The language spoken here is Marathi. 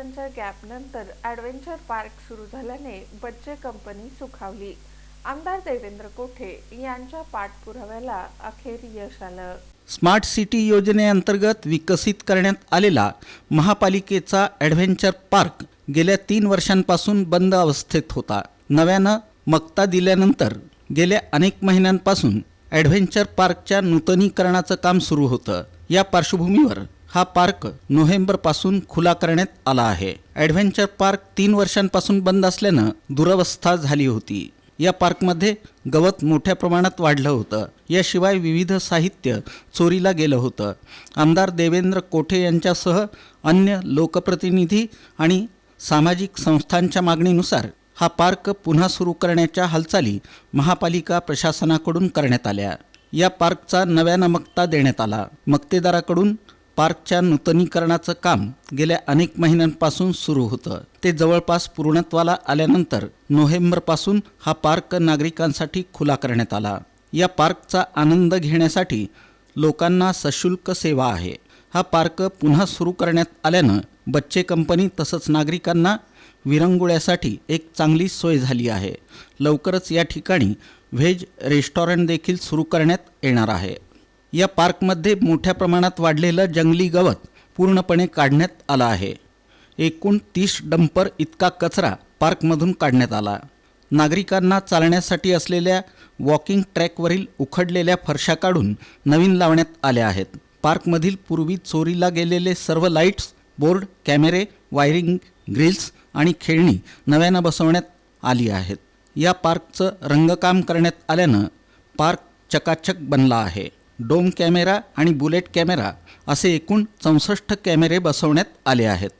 वर्षांच्या गॅपनंतर ॲडव्हेंचर पार्क सुरू झाल्याने बच्चे कंपनी सुखावली. आमदार देवेंद्र कोठे यांच्या पाठपुराव्याला अखेर यश आलं. स्मार्ट सिटी योजनेअंतर्गत विकसित करण्यात आलेला महापालिकेचा ॲडव्हेंचर पार्क गेल्या तीन वर्षांपासून बंद अवस्थेत होता. नव्यानं मक्ता दिल्यानंतर गेल्या अनेक महिन्यांपासून ॲडव्हेंचर पार्कच्या नूतनीकरणाचं काम सुरू होतं. या पार्श्वभूमीवर हा पार्क नोव्हेंबरपासून खुला करण्यात आला आहे. ॲडव्हेंचर पार्क तीन वर्षांपासून बंद असल्यानं दुरवस्था झाली होती. या पार्कमध्ये गवत मोठ्या प्रमाणात वाढलं होतं. याशिवाय विविध साहित्य चोरीला गेलं होतं. आमदार देवेंद्र कोठे यांच्यासह अन्य लोकप्रतिनिधी आणि सामाजिक संस्थांच्या मागणीनुसार हा पार्क पुन्हा सुरू करण्याच्या हालचाली महापालिका प्रशासनाकडून करण्यात आल्या. या पार्कचा नव्यानं मक्ता देण्यात आला. मक्तेदाराकडून पार्कच्या नूतनीकरणाचं काम गेल्या अनेक महिन्यांपासून सुरू होतं. ते जवळपास पूर्णत्वाला आल्यानंतर नोव्हेंबरपासून हा पार्क नागरिकांसाठी खुला करण्यात आला. या पार्कचा आनंद घेण्यासाठी लोकांना सशुल्क सेवा आहे. हा पार्क पुन्हा सुरू करण्यात आल्यानं बच्चे कंपनी तसंच नागरिकांना विरंगुळ्यासाठी एक चांगली सोय झाली आहे. लवकरच या ठिकाणी व्हेज रेस्टॉरंट देखील सुरू करण्यात येणार आहे. या पार्कमध्ये मोठ्या प्रमाणात वाढलेलं जंगली गवत पूर्णपणे काढण्यात आलं आहे. एकूण तीस डंपर इतका कचरा पार्कमधून काढण्यात आला. नागरिकांना चालण्यासाठी असलेल्या वॉकिंग ट्रॅकवरील उखडलेल्या फरशा काढून नवीन लावण्यात आल्या आहेत. पार्कमधील पूर्वी चोरीला गेलेले सर्व लाईट्स बोर्ड कॅमेरे वायरिंग ग्रिल्स आणि खेळणी नव्यानं बसवण्यात आली आहेत. या पार्कचं रंगकाम करण्यात आल्यानं पार्क चकाचक बनला आहे. डोम कॅमेरा आणि बुलेट कॅमेरा असे एकूण चौसष्ट कॅमेरे बसवण्यात आले आहेत.